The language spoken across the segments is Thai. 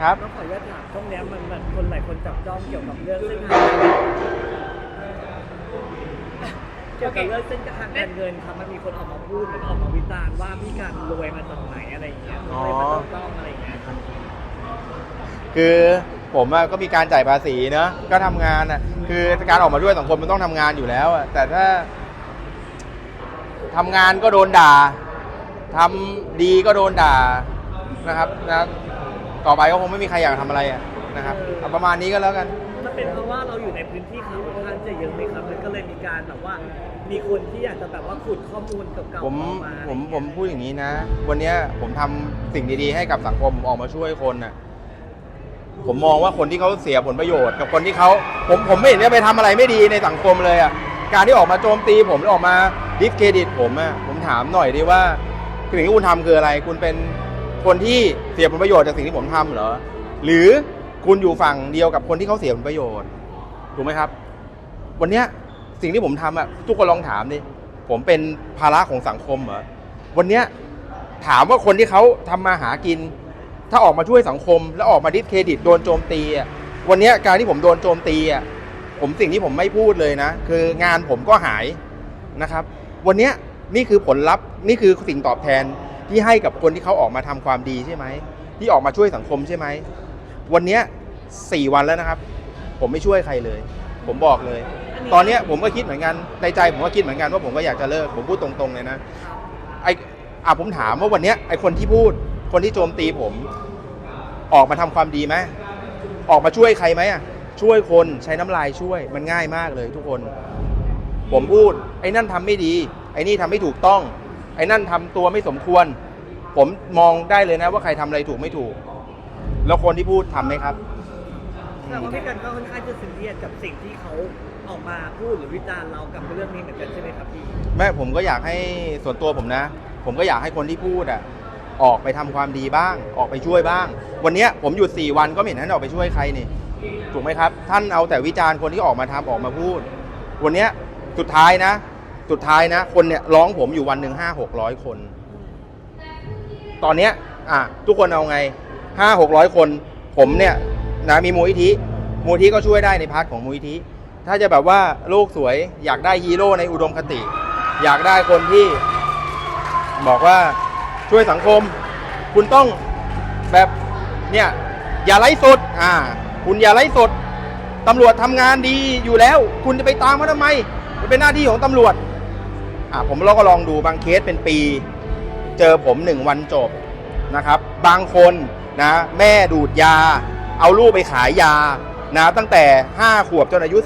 ครับ ต้องขออนุญาตถามช่วงเนี้ยมันแบบคนหลายคนจับจ้องเกี่ยวกับเรื่องเส้นทางการเงินเกี่ยวกับเรื่องเส้นทางการเงินครับมันมีคนออกมาพูดมันออกมาวิจารณ์ว่าพี่การรวยมาจากไหนอะไรอย่างเงี้ยมันเลยมาจับจ้องอะไรอย่างเงี้ยครับคือผมอะก็มีการจ่ายภาษีเนอะก็ทำงานอะคือการออกมาด้วยสังคมมันต้องทำงานอยู่แล้วอะแต่ถ้าทำงานก็โดนด่าทำดีก็โดนด่านะครับนะ ต่อไปก็คงไม่มีใครอยากทำอะไรอะนะครับเอาประมาณนี้ก็แล้วกัน มันเป็นเพราะว่าเราอยู่ในพื้นที่เขาค่อนข้างจะเยอะไหมครับมันก็เลยมีการแบบว่า มีคนที่อยากจะแบบว่าขุดข้อมูลเก่าๆผมออกมาผมผมพูดอย่างนี้นะ วันเนี้ยผมทำสิ่งดีๆ ให้กับสังคมผมออกมาช่วยคนน่ะผมมองว่าคนที่เขาเสียผลประโยชน์ กับคนที่เขาผมผมไม่เห็นจะไปทำอะไรไม่ดีในสังคมเลยอะการที่ออกมาโจมตีผมหรือออกมาดิสเครดิตผมอะผมถามหน่อยดีว่าสิ่งที่คุณทำคืออะไร คุณเป็น คนที่เสียผลประโยชน์จากสิ่งที่ผมทำเหรอ หรือคุณอยู่ฝั่งเดียวกับคนที่เขาเสียผลประโยชน์ถูกไหมครับ วันเนี้ยสิ่งที่ผมทำอะทุกคนลองถามดิผมเป็นภาระของสังคมเหรอวันเนี้ยถามว่าคนที่เขาทำมาหากิน ถ้าออกมาช่วยสังคม แล้วออกมาดิสเครดิตโดนโจมตีอะวันนี้การที่ผมโดนโจมตีอะผมสิ่งที่ผมไม่พูดเลยนะ คืองานผมก็หายนะครับ วันนี้นี่คือผลลัพธ์นี่คือสิ่งตอบแทน ที่ให้กับคนที่เขาออกมาทำความดีใช่ไหมที่ออกมาช่วยสังคมใช่ไหมวันเนี้ยสี่วันแล้วนะครับ ผมไม่ช่วยใครเลย ผมบอกเลย ตอนเนี้ยผมก็คิดเหมือนกันในใจผมก็คิดเหมือนกันว่าผมก็อยากจะเลิกผมพูดตรงๆเลยนะไออะผมถามว่าวันเนี้ยไอคนที่พูด คนที่โจมตีผม ออกมาทำความดีไหมออกมาช่วยใครไหมอะช่วยคนใช้น้ำลายช่วยมันง่ายมากเลยทุกคน ผมพูด ไอ้นั่นทำไม่ดี ไอ้นี่ทำไม่ถูกต้อง ไอ้นั่นทำตัวไม่สมควร ผมมองได้เลยนะว่าใครทำอะไรถูกไม่ถูก แล้วคนที่พูดทำไหมครับแต่ว่าพี่กันก็ค่อนข้างจะซีเรียสกับสิ่งที่เขาออกมาพูดหรือวิจารณ์เรากับเรื่องนี้เหมือนกันใช่ไหมครับพี่แม่ผมก็อยากให้ส่วนตัวผมนะ ผมก็อยากให้คนที่พูดอะออกไปทำความดีบ้าง ออกไปช่วยบ้าง วันเนี้ยผมหยุด4วันก็ไม่เห็นท่านออกไปช่วยใครนี่ถูกไหมครับ ท่านเอาแต่วิจารณ์คนที่ออกมาทำออกมาพูด วันเนี้ยสุดท้ายนะ สุดท้ายนะ คนเนี่ยร้องผมอยู่วันหนึ่งห้าหกร้อยคน ตอนเนี้ยอะทุกคนเอาไงห้าหกร้อยคน ผมเนี่ยนะมีมูลนิธิมูลนิธิก็ช่วยได้ในพาร์ทของมูลนิธิถ้าจะแบบว่าโลกสวย อยากได้ฮีโร่ในอุดมคติ อยากได้คนที่ บอกว่าช่วยสังคม คุณต้องแบบเนี่ยอย่าไร้สดอ่า คุณอย่าไร้สดตำรวจทำงานดีอยู่แล้ว คุณจะไปตามเขาทำไม มันเป็นหน้าที่ของตำรวจ อ่าผมเราก็ลองดูบางเคสเป็นปี เจอผมหนึ่งวันจบนะครับ บางคนนะแม่ดูดยา เอาลูกไปขายยานะตั้งแต่ 5 ขวบจนอายุ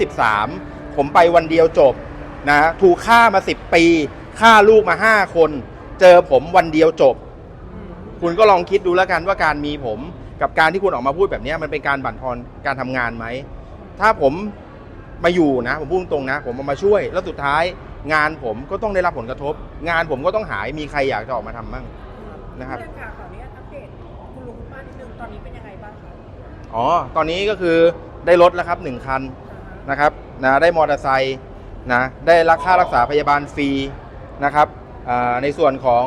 13 ผมไปวันเดียวจบนะถูกฆ่ามา 10 ปีฆ่าลูกมา 5 คน เจอผมวันเดียวจบ คุณก็ลองคิดดูแล้วกันว่าการมีผมกับการที่คุณออกมาพูดแบบนี้มันเป็นการบั่นทอนการทำงานไหม ถ้าผมมาอยู่นะ ผมพูดตรงนะ ผมเอามาช่วยแล้วสุดท้าย งานผมก็ต้องได้รับผลกระทบ งานผมก็ต้องหายมีใครอยากจะออกมาทำบ้าง นะครับเรื่องข่าวขออนุญาตอัปเดตคุณลุงคุณป้านิดนึงตอนนี้เป็นยังไงบ้างคะอ๋อ ตอนนี้ก็คือได้รถแล้วครับหนึ่งคันนะครับนะได้มอเตอร์ไซค์นะได้รักค่ารักษาพยาบาลฟรีนะครับอ่าในส่วนของ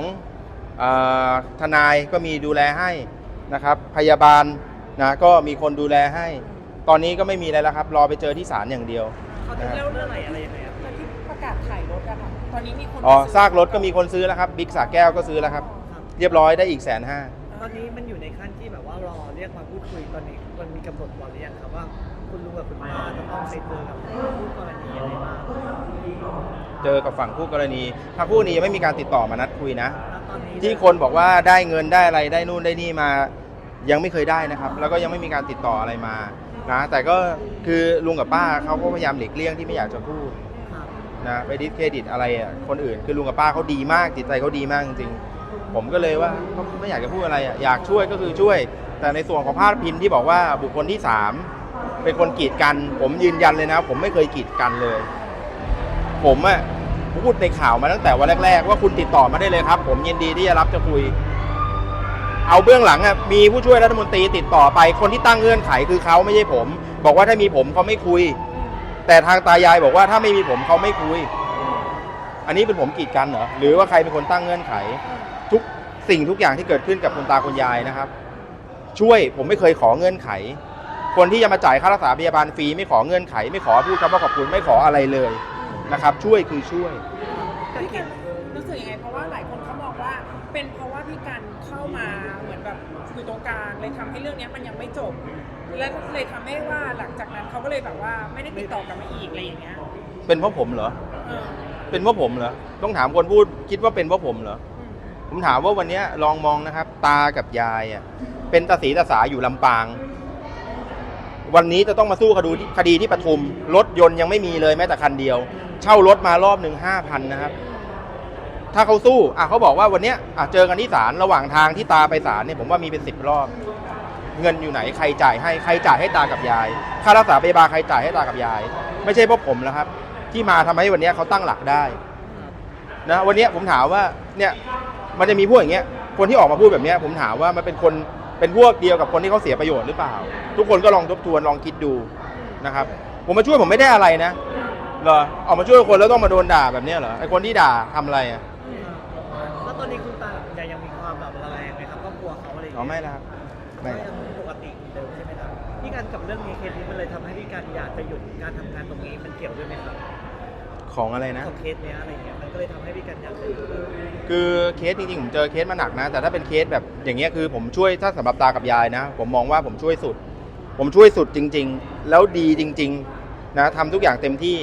อาทนายก็มีดูแลให้นะครับ พยาบาลนะก็มีคนดูแลให้ ตอนนี้ก็ไม่มีอะไรแล้วครับ รอไปเจอที่ศาลอย่างเดียว เขาจะเล่าเรื่องอะไรอะไรยังไงครับตอนที่ประกาศขายรถอะค่ะ ตอนนี้มีคนอ๋อซากรถก็มีคนซื้อแล้วครับบิ๊กสาแก้วก็ซื้อแล้วครับครับ เรียบร้อยได้อีกแสนห้าตอนนี้มันอยู่ในขั้นที่แบบว่ารอเรียกมาพูดคุยตอนนี้มันมีกำหนดวันหรือยังครับว่า คุณลุงกับคุณป้าจะต้องไปเจอกับผู้กรณียังไงบ้างเจอกับฝั่งคู่กรณีทางคู่กรณียังไม่มีการติดต่อมานัดคุยนะณตอนนี้ที่คนบอกว่าได้เงินได้อะไรได้นู่นได้นี่มายังไม่เคยได้นะครับ แล้วก็ยังไม่มีการติดต่ออะไรมา นะแต่ก็คือลุงกับป้าเขาก็พยายามหลีกเลี่ยงที่ไม่อยากจะพูดครับนะไปดิสเครดิตอะไรอะคนอื่นคือลุงกับป้าเขาดีมากจิตใจเขาดีมากจริงๆผมก็เลยว่าก็ไม่อยากจะพูดอะไรอะอยากช่วยก็คือช่วย แต่ในส่วนของพาดพินที่บอกว่าบุคคลที่สามเป็นคนกีดกัน ผมยืนยันเลยนะ ผมไม่เคยกีดกันเลย ผมอะพูดในข่าวมาตั้งแต่วันแรก ๆ ว่าคุณติดต่อมาได้เลยครับ ผมยินดีที่จะรับจะคุย เอาเบื้องหลังอะมีผู้ช่วยรัฐมนตรีติดต่อไป คนที่ตั้งเงื่อนไขคือเขาไม่ใช่ผม บอกว่าถ้ามีผมเขาไม่คุย แต่ทางตายายบอกว่าถ้าไม่มีผมเขาไม่คุย อันนี้เป็นผมกีดกันเหรอหรือว่าใครเป็นคนตั้งเงื่อนไข ทุกสิ่งทุกอย่างที่เกิดขึ้นกับคุณตาคุณยายนะครับ ช่วยผมไม่เคยขอเงื่อนไข คนที่จะมาจ่ายค่ารักษาพยาบาลฟรีไม่ขอเงื่อนไข ไม่ขอพูดคำว่าขอบคุณไม่ขออะไรเลยนะครับ ช่วยคือช่วยพี่กันรู้สึกยังไงเพราะว่าหลายคนเขามองว่าเป็นเพราะว่าพี่กันเข้ามา อนแบบอยู่ตรงกลางเลยทำให้เรื่องเนี้ยมันยังไม่จบ และเลยทำให้ว่าหลังจากนั้นเขาก็เลยแบบว่าไม่ได้ติดต่อกลับมาอีกอะไรอย่างเงี้ยเป็นเพราะผมเหรอ เออเป็นเพราะผมเหรอ ต้องถามคนพูดคิดว่าเป็นเพราะผมเหรอ อืมผมถามว่าวันเนี้ยลองมองนะครับ ตากับยายอะเป็นตาสีตาสาอยู่ลำปาง วันนี้จะต้องมาสู้คดีที่คดีที่ปทุม รถยนต์ยังไม่มีเลยแม้แต่คันเดียว เช่ารถมารอบหนึ่งห้าพันนะครับ ถ้าเขาสู้อะเขาบอกว่าวันเนี้ยอะเจอกันที่ศาลระหว่างทางที่ตาไปศาลเนี่ยผมว่ามีเป็นสิบรอบ เงินอยู่ไหนใครจ่ายให้ใครจ่ายให้ตากับยาย ค่ารักษาพยาบาลใครจ่ายให้ตากับยาย ไม่ใช่พราะผมแล้วครับ ที่มาทำให้วันเนี้ยเขาตั้งหลักได้นะวันเนี้ยผมถามว่าเนี่ยมันจะมีพวกอย่างเงี้ยคนที่ออกมาพูดแบบเนี้ยผมถามว่ามันเป็นคนเป็นพวกเดียวกับคนที่เขาเสียประโยชน์หรือเปล่า ทุกคนก็ลองทบทวนลองคิดดูนะครับ ผมมาช่วยผมไม่ได้อะไรนะเหรอออกมาช่วยคนแล้วต้องมาโดนด่าแบบเนี้ยเหรอไอคนที่ด่าทำอะไรอะ อะไรอย่างอ๋อเงี้ยไม่ละครับไม่ก็ละยังปกติเหมือนเดิมใช่ไหมครับพี่การกับเรื่องนี้เคสนี้มันเลยทำให้พี่การอยากจะหยุดการทำงานตรงนี้มันเกี่ยวด้วยไหมครับของอะไรนะ ของเคสเนี้ยอะไรเงี้ยมันก็เลยทำให้พี่การอยากจะหยุดคือเคสจริงๆผมเจอเคสมาหนักนะ แต่ถ้าเป็นเคสแบบอย่างเงี้ยคือผมช่วยถ้าสำหรับตากับยายนะ ผมมองว่าผมช่วยสุด ผมช่วยสุดจริง ๆ แล้วดีจริง ๆนะทำทุกอย่างเต็มที่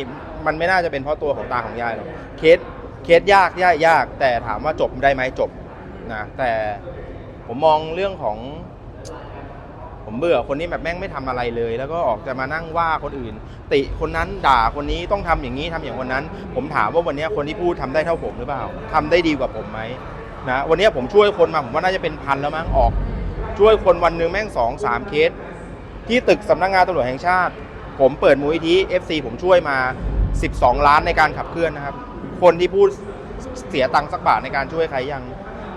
มันไม่น่าจะเป็นเพราะตัวของตาของยายหรอกเคสเคสยากยากยากแต่ถามว่าจบได้ไหมจบนะแต่ ผมมองเรื่องของ ผมเบื่อคนที่แบบแม่งไม่ทำอะไรเลย แล้วก็ออกจะมานั่งว่าคนอื่น ติคนนั้นด่าคนนี้ต้องทำอย่างนี้ทำอย่างคนนั้น ผมถามว่าวันนี้คนที่พูดทำได้เท่าผมหรือเปล่าทำได้ดีกว่าผมไหมนะวันนี้ผมช่วยคนมาผมว่าน่าจะเป็นพันแล้วมั้งออก ช่วยคนวันหนึ่งแม่งสองสามเคสที่ตึกสำนักงานตำรวจแห่งชาติ ผมเปิดมูลนิธิ FC ผมช่วยมา 12 ล้านในการขับเคลื่อนนะครับ คนที่พูดเสียตังค์สักบาทในการช่วยใครยัง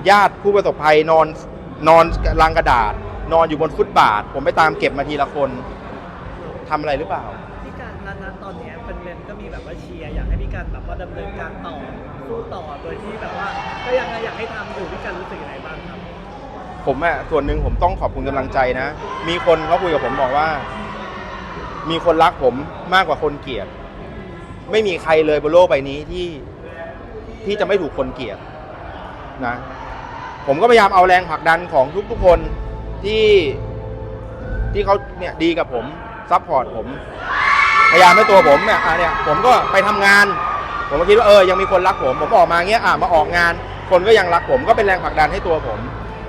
ญาติผู้ประสบภัยนอน นอนลังกระดาษ นอนอยู่บนฟุตบาท ผมไปตามเก็บมาทีละคนทำอะไรหรือเปล่า พี่การนั้นนั้นตอนเนี้ยเป็นเรนก็มีแบบว่าเชียร์อยากให้พี่การแบบว่าดำเนินการต่อสู้ต่อโดยที่แบบว่าก็ยังอยากให้ทำอยู่พี่การรู้สึกยังไงบ้างครับ ผมอะส่วนหนึ่งผมต้องขอบคุณกำลังใจนะ มีคนเขาคุยกับผมบอกว่า มีคนรักผมมากกว่าคนเกลียด ไม่มีใครเลยบนโลกใบนี้ที่ที่จะไม่ถูกคนเกลียดนะ ผมก็พยายามเอาแรงผลักดันของทุกๆคนที่ที่เขาเนี่ยดีกับผมซัพพอร์ตผม พยายามให้ตัวผมเนี่ยอะเนี่ยผมก็ไปทำงาน ผมก็คิดว่าเออยังมีคนรักผม ผมก็ออกมาเงี้ยอะมาออกงาน คนก็ยังรักผมก็เป็นแรงผลักดันให้ตัวผม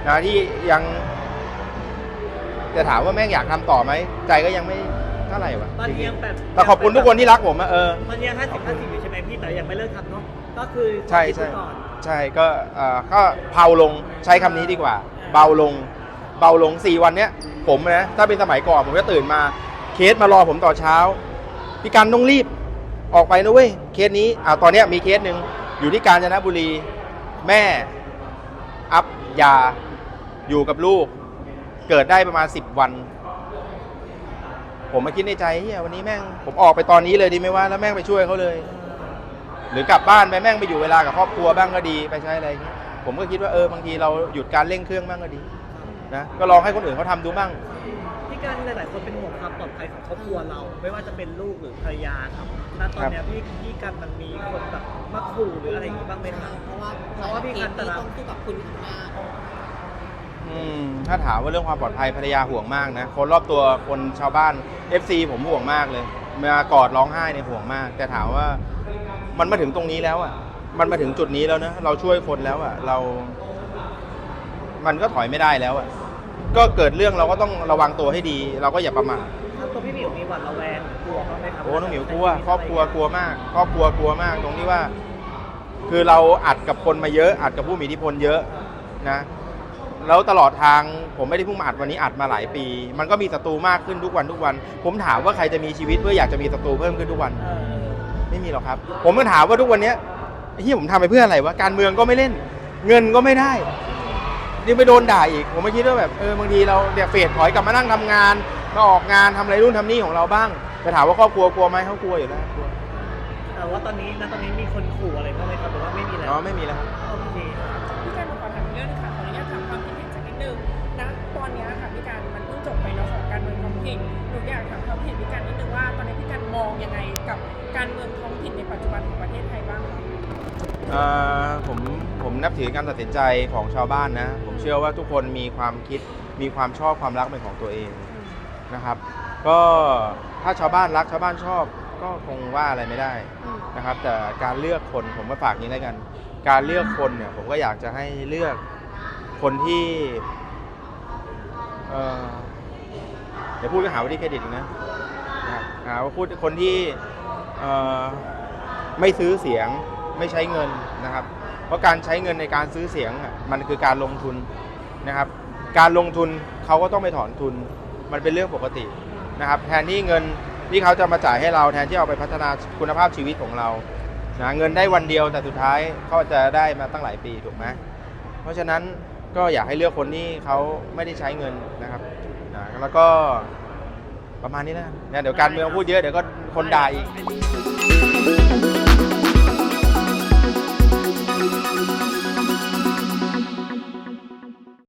นะที่ยังจะถามว่าแม่งอยากทำต่อไหมใจก็ยังไม่เท่าไหร่วะตอนนี้ยังแบบแต่ขอบคุณทุกคนที่รักผมอะเออตอนนี้ห้าสิบห้าสิบอยู่ใช่ไหมพี่แต่ยังไม่เลิกทำเนาะก็คือใช่ใช่คิดไว้ก่อน ใช่ก็เอ่อก็เผาลงใช้คำนี้ดีกว่า เบาลง เบาลงสี่วันเนี้ยผมนะถ้าเป็นสมัยก่อนผมจะตื่นมา เคสมารอผมต่อนเช้าพี่กันต้องรีบออกไปนะเว้ยเคสนี้อ่าตอนเนี้ยมีเคสหนึ่งอยู่ที่กาญจนบุรี แม่อัพยาอยู่กับลูก เกิดได้ประมาณสิบวัน ผมมาคิดในใจเฮียวันนี้แม่งผมออกไปตอนนี้เลยดีไหมว่าแล้วแม่งไปช่วยเขาเลย หรือกลับบ้านไปแม่งไปอยู่เวลากับครอบครัวบ้างก็ดีไปใช้อะไรอย่างเงี้ยผมก็คิดว่าเออบางทีเราหยุดการเร่งเครื่องบ้างก็ดีนะก็ลองให้คนอื่นเขาทำดูบ้าง พี่การหลายๆคนเป็นห่วงความปลอดภัยของครอบครัวเรา ไม่ว่าจะเป็นลูกหรือภรรยาครับณตอนเนี้ยพี่พี่กันมันมีคนแบบมาขู่หรืออะไรอย่างงี้บ้างไหมครับ เพราะว่าเพราะว่าพี่กันแต่ละ ต้องสู้กับคุณมาก อืมถ้าถามว่าเรื่องความปลอดภัยภรรยาห่วงมากนะ คนรอบตัวคนชาวบ้าน FC ผมห่วงมากเลยมากอดร้องไห้เนี่ยห่วงมาก แต่ถามว่า มันมาถึงตรงนี้แล้วอะ มันมาถึงจุดนี้แล้วนะ เราช่วยคนแล้วอะ เรา มันก็ถอยไม่ได้แล้วอะ ก็เกิดเรื่องเราก็ต้องระวังตัวให้ดี เราก็อย่าประมาทถ้าตัวพี่หมิวมีหวัดระแวงหรือกลัวบ้างไหมครับโอ้น้องหมิวกลัว ครอบครัวกลัวมาก ครอบครัวกลัวมาก ตรงที่ว่า คือเราอัดกับคนมาเยอะ อัดกับผู้มีอิทธิพลเยอะนะ แล้วตลอดทางผมไม่ได้เพิ่งมาอัดวันนี้อัดมาหลายปี มันก็มีศัตรูมากขึ้นทุกวันทุกวัน ผมถามว่าใครจะมีชีวิตเพื่ออยากจะมีศัตรูเพิ่มขึ้นทุกวันเออ ไม่มีหรอกครับ ผมก็ถามว่าทุกวันนี้ยไอ้ที่ผมทำไปเพื่ออะไรวะการเมืองก็ไม่เล่น เงินก็ไม่ได้นี่ไปโดนด่าอีก ผมไม่คิดว่าแบบเออบางทีเราเดี๋ยวเฟดถอยกลับมานั่งทำงานมาออกงานทำอะไรรุ่นทำนี่ของเราบ้างแต่ถามว่าครอบครัวกลัวไหมเขากลัวอยู่แล้วกลัวแต่ว่าตอนนี้นะตอนนี้มีคนขู่อะไรบ้างไหมครับหรือว่าไม่มีแล้วอ๋อไม่มีแล้ว โอเคพี่การมาขอถามอีกเรื่องค่ะขออนุญาตถามความคิดเห็นสักนิดนึงนะตอนนี้ค่ะพี่การมันเพิ่งจบไปเนาะสำหรับการเมืองท้องถิ่นหนูอยากถามความคิดเห็นพี่การนิดนึงว่าตอนใน มองยังไงกับการเมืองท้องถิ่นในปัจจุบันของประเทศไทยบ้างครับผมผมนับถือการตัดสินใจของชาวบ้านนะ ผมเชื่อว่าทุกคนมีความคิดมีความชอบความรักเป็นของตัวเองนะครับ ก็ถ้าชาวบ้านรักชาวบ้านชอบก็คงว่าอะไรไม่ได้นะครับ แต่การเลือกคนผมก็ฝากนี้แล้วกัน การเลือกคนเนี่ยผมก็อยากจะให้เลือกคนที่เดี๋ยวพูดเรื่องหาว่าที่เครดิตนะ หาว่าพูดคนที่ไม่ซื้อเสียงไม่ใช้เงินนะครับ เพราะการใช้เงินในการซื้อเสียงมันคือการลงทุนนะครับ การลงทุนเขาก็ต้องไปถอนทุน มันเป็นเรื่องปกตินะครับ แทนที่เงินที่เขาจะมาจ่ายให้เราแทนที่เอาไปพัฒนาคุณภาพชีวิตของเรานะเงินได้วันเดียวแต่สุดท้ายเขาจะได้มาตั้งหลายปีถูกไหมเพราะฉะนั้นก็อยากให้เลือกคนที่เขาไม่ได้ใช้เงินนะครับนะแล้วก็ ประมาณนี้แล้วเนี่ยเดี๋ยวการเมืองพูดเยอะเดี๋ยวก็คนด่าอีก